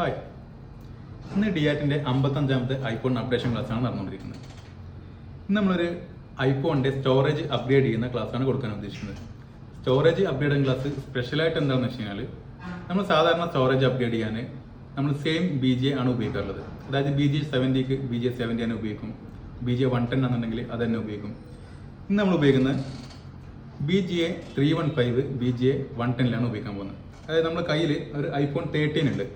Hi ഇന്ന് ഡിയാറ്റിന്റെ അമ്പത്തഞ്ചാമത്തെ iPhone updation ക്ലാസ്സാണ് നടന്നുകൊണ്ടിരിക്കുന്നത്. ഇന്ന് നമ്മളൊരു ഐഫോണിന്റെ സ്റ്റോറേജ് അപ്ഗ്രേഡ് ചെയ്യുന്ന ക്ലാസ്സാണ് കൊടുക്കാൻ ഉദ്ദേശിക്കുന്നത്. സ്റ്റോറേജ് അപ്ഗ്രേഡിംഗ് ക്ലാസ് സ്പെഷ്യലായിട്ട് എന്താണെന്ന് വെച്ച് കഴിഞ്ഞാൽ നമ്മൾ സാധാരണ സ്റ്റോറേജ് അപ്ഗ്രേഡ് ചെയ്യാൻ നമ്മൾ സെയിം ബി ജെ ആണ് ഉപയോഗിക്കാറുള്ളത്. അതായത് ബി ജെ സെവന്റിക്ക് ബി ജെ സെവന്റി തന്നെ ഉപയോഗിക്കും. ബി ജെ വൺ ടെൻ ആണെന്നുണ്ടെങ്കിൽ അത് തന്നെ ഉപയോഗിക്കും. ഇന്ന് നമ്മൾ ഉപയോഗിക്കുന്നത് B G A three one five B G A one ടെനിലാണ് ഉപയോഗിക്കാൻ പോകുന്നത്. അതായത് നമ്മുടെ കയ്യിൽ ഒരു ഐഫോൺ തേർട്ടീൻ ഉണ്ട്.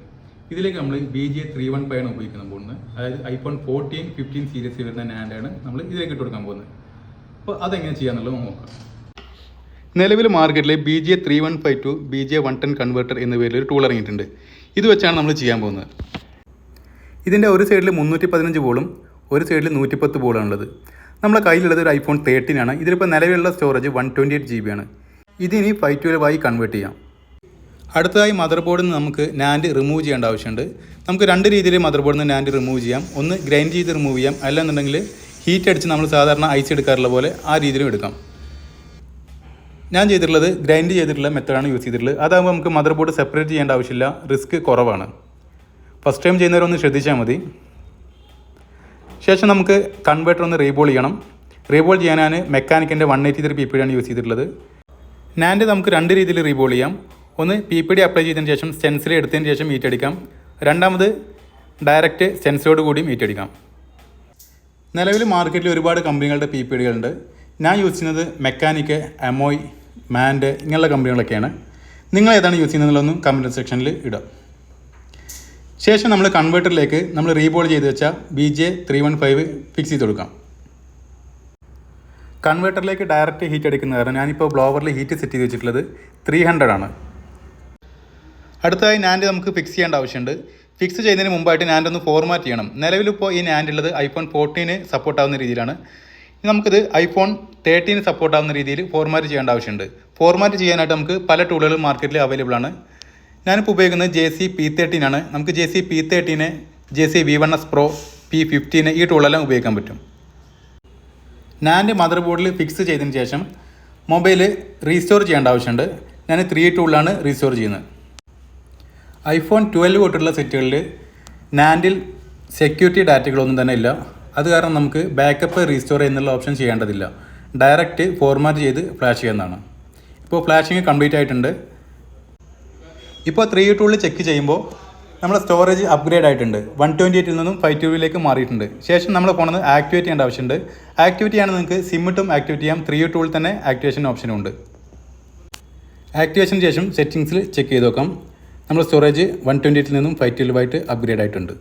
ഇതിലേക്ക് നമ്മൾ B G A three one five ആണ് ഉപയോഗിക്കാൻ പോകുന്നത്. അതായത് ഐഫോൺ ഫോർട്ടീൻ ഫിഫ്റ്റീൻ സീരീസ് വരുന്ന നാൻഡാണ് നമ്മൾ ഇതിലേക്ക് ഇട്ട് കൊടുക്കാൻ പോകുന്നത്. അപ്പോൾ അതെങ്ങനെ ചെയ്യാന്നുള്ളത് നോക്കാം. നിലവിൽ മാർക്കറ്റിൽ B G three one five to B G one ten converter എന്ന പേരിൽ ഒരു ടൂൾ ഇറങ്ങിയിട്ടുണ്ട്. ഇത് വെച്ചാണ് നമ്മൾ ചെയ്യാൻ പോകുന്നത്. ഇതിന്റെ ഒരു സൈഡിൽ മുന്നൂറ്റി പതിനഞ്ച് ബോളും ഒരു സൈഡിൽ നൂറ്റിപ്പത്ത് ബോളാണുള്ളത് നമ്മുടെ കയ്യിലുള്ളത് ഒരു ഐഫോൺ തേർട്ടീൻ ആണ്. ഇതിലിപ്പോൾ നിലവിലുള്ള storage one twenty eight G B ആണ്. ഇതിനി ഫൈവ് ആയി കൺവേർട്ട് ചെയ്യാം. അടുത്തതായി മദർ ബോർഡിൽ നിന്ന് നമുക്ക് നാൻഡ് റിമൂവ് ചെയ്യേണ്ട ആവശ്യമുണ്ട്. നമുക്ക് രണ്ട് രീതിയിൽ മദർ ബോർഡിൽ നിന്ന് നാൻഡ് റിമൂവ് ചെയ്യാം. ഒന്ന് ഗ്രൈൻഡ് ചെയ്ത് റിമൂവ് ചെയ്യാം. അല്ലെന്നുണ്ടെങ്കിൽ ഹീറ്റ് അടിച്ച് നമ്മൾ സാധാരണ ഐസ് എടുക്കാറുള്ള പോലെ ആ രീതിയിലും എടുക്കാം. ഞാൻ ചെയ്തിട്ടുള്ളത് ഗ്രൈൻഡ് ചെയ്തിട്ടുള്ള മെത്തഡാണ് യൂസ് ചെയ്തിട്ടുള്ളത്. അതാകുമ്പോൾ നമുക്ക് മദർ ബോർഡ് സെപ്പറേറ്റ് ചെയ്യേണ്ട ആവശ്യമില്ല. റിസ്ക് കുറവാണ്. ഫസ്റ്റ് ടൈം ചെയ്യുന്നവരൊന്ന് ശ്രദ്ധിച്ചാൽ മതി. ശേഷം നമുക്ക് കൺവേർട്ടർ ഒന്ന് റീബോൾ ചെയ്യണം. റീബോൾ ചെയ്യാനാണ് മെക്കാനിക്കിന്റെ വൺ എയ്റ്റി ത്രീ പി പിയാണ് യൂസ് ചെയ്തിട്ടുള്ളത്. നാൻഡ് നമുക്ക് രണ്ട് രീതിയിൽ റീബോൾ ചെയ്യാം. ഒന്ന് പി പി ഡി അപ്ലൈ ചെയ്തതിന് ശേഷം സ്റ്റെൻസിൽ എടുത്തതിന് ശേഷം മീറ്റ് അടിക്കാം. രണ്ടാമത് ഡയറക്റ്റ് സ്റ്റെൻസിലോട് കൂടി മീറ്റ് അടിക്കാം. നിലവിൽ മാർക്കറ്റിൽ ഒരുപാട് കമ്പനികളുടെ പി പി ഡികളുണ്ട് ഞാൻ യൂസ് ചെയ്യുന്നത് മെക്കാനിക്ക് അമോയ് മാൻഡ് ഇങ്ങനെയുള്ള കമ്പനികളൊക്കെയാണ്. നിങ്ങൾ ഏതാണ് യൂസ് ചെയ്യുന്നതെന്നുള്ളതൊന്നും കമന്റ് സെക്ഷനിൽ ഇടാം ശേഷം നമ്മൾ കൺവേർട്ടറിലേക്ക് നമ്മൾ റീബോൾ ചെയ്ത് വെച്ച B J three one five fix ചെയ്ത് കൊടുക്കാം. കൺവേർട്ടറിലേക്ക് ഡയറക്റ്റ് ഹീറ്റ് അടിക്കുന്ന കാരണം ഞാനിപ്പോൾ ബ്ലോവറിൽ ഹീറ്റ് സെറ്റ് ചെയ്ത് വെച്ചിട്ടുള്ളത് ത്രീ ഹൺഡ്രഡ് ആണ്. അടുത്തതായി നാൻഡ് നമുക്ക് ഫിക്സ് ചെയ്യേണ്ട ആവശ്യമുണ്ട്. ഫിക്സ് ചെയ്യുന്നതിന് മുമ്പായിട്ട് നാൻഡ് ഒന്ന് ഫോർമാറ്റ് ചെയ്യണം. നിലവിലിപ്പോൾ ഈ നാൻഡ് ഉള്ളത് ഐഫോൺ ഫോർട്ടീന് സപ്പോർട്ടാവുന്ന രീതിയിലാണ്. നമുക്കിത് ഐഫോൺ തേർട്ടീന് സപ്പോർട്ടാവുന്ന രീതിയിൽ ഫോർമാറ്റ് ചെയ്യേണ്ട ആവശ്യമുണ്ട്. ഫോർമാറ്റ് ചെയ്യാനായിട്ട് നമുക്ക് പല ടൂളുകളും മാർക്കറ്റിൽ അവൈലബിൾ ആണ്. ഞാനിപ്പോൾ ഉപയോഗിക്കുന്നത് ജെ സി പി തേർട്ടീൻ ആണ്. നമുക്ക് J C P thirteen J C V one S pro P fifteen ഈ ടൂളെല്ലാം ഉപയോഗിക്കാൻ പറ്റും. നാൻഡ് മദർ ബോർഡിൽ ഫിക്സ് ചെയ്തതിന് ശേഷം മൊബൈൽ റീസ്റ്റോർ ചെയ്യേണ്ട ആവശ്യമുണ്ട്. ഞാൻ ത്രീ ടൂളിലാണ് റീസ്റ്റോർ ചെയ്യുന്നത്. ഐഫോൺ ട്വൽവ് തൊട്ടുള്ള സെറ്റുകളിൽ നാൻഡിൽ സെക്യൂരിറ്റി ഡാറ്റകളൊന്നും തന്നെ ഇല്ല. അത് കാരണം നമുക്ക് ബാക്കപ്പ് റീസ്റ്റോർ എന്നുള്ള ഓപ്ഷൻ ചെയ്യേണ്ടതില്ല. ഡയറക്റ്റ് ഫോർമാറ്റ് ചെയ്ത് ഫ്ലാഷ് ചെയ്യുന്നതാണ്. ഇപ്പോൾ ഫ്ലാഷിങ് കംപ്ലീറ്റ് ആയിട്ടുണ്ട്. ഇപ്പോൾ ത്രീ ടൂളിൽ ചെക്ക് ചെയ്യുമ്പോൾ നമ്മുടെ സ്റ്റോറേജ് അപ്ഗ്രേഡ് ആയിട്ടുണ്ട്. വൺ ട്വന്റി എയ്റ്റിൽ നിന്നും ഫൈവ് ട്വൽവിലേക്ക് മാറിയിട്ടുണ്ട്. ശേഷം നമ്മൾ ഫോണിൽ ആക്ടിവേറ്റ് ചെയ്യേണ്ട ആവശ്യമുണ്ട്. ആക്ടിവേറ്റ് ചെയ്യാൻ നിങ്ങൾക്ക് സിമ്മിട്ടും ആക്ടിവേറ്റ് ചെയ്യാം. ത്രീ ടൂളിൽ തന്നെ ആക്ടിവേഷൻ ഓപ്ഷനും ഉണ്ട്. ആക്ടിവേഷന് ശേഷം സെറ്റിങ്സിൽ ചെക്ക് ചെയ്ത് നോക്കാം. നമ്മുടെ സ്റ്റോറേജ് വൺ ട്വന്റി എയ്റ്റിൽ നിന്നും ഫൈവ് ട്വൽവ് ആയിട്ട് അപ്ഗ്രേഡ് ആയിട്ടുണ്ട്.